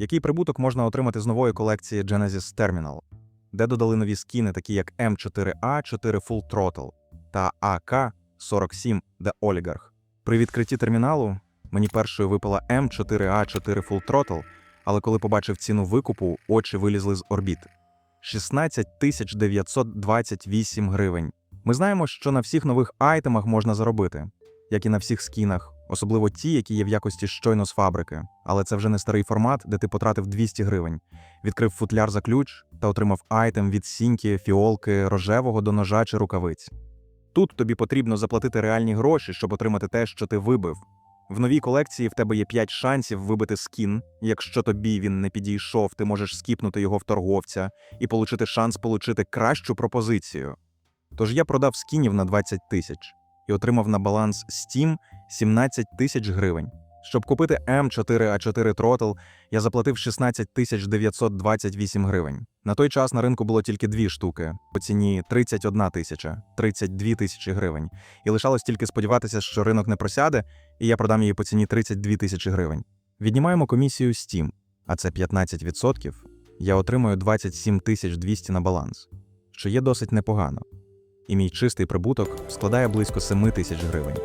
Який прибуток можна отримати з нової колекції Genesis Terminal, де додали нові скіни, такі як M4A 4 Full Throttle та AK-47 The Oligarch. При відкритті терміналу мені першою випала M4A 4 Full Throttle, але коли побачив ціну викупу, очі вилізли з орбіт. 16 928 гривень. Ми знаємо, що на всіх нових айтемах можна заробити, як і на всіх скінах, особливо ті, які є в якості щойно з фабрики. Але це вже не старий формат, де ти потратив 200 гривень, відкрив футляр за ключ та отримав айтем від сіньки, фіолки, рожевого до ножа чи рукавиць. Тут тобі потрібно заплатити реальні гроші, щоб отримати те, що ти вибив. В новій колекції в тебе є 5 шансів вибити скін. Якщо тобі він не підійшов, ти можеш скіпнути його в торговця і отримати шанс получити кращу пропозицію. Тож я продав скінів на 20 тисяч і отримав на баланс Steam 17 тисяч гривень. Щоб купити M4A4 Throttle, я заплатив 16 тисяч 928 гривень. На той час на ринку було тільки дві штуки по ціні 31 тисяча, 32 тисячі гривень. І лишалось тільки сподіватися, що ринок не просяде, і я продам її по ціні 32 тисячі гривень. Віднімаємо комісію Steam, а це 15%, я отримую 27 тисяч 200 на баланс, що є досить непогано. І мій чистий прибуток складає близько 7 тисяч гривень.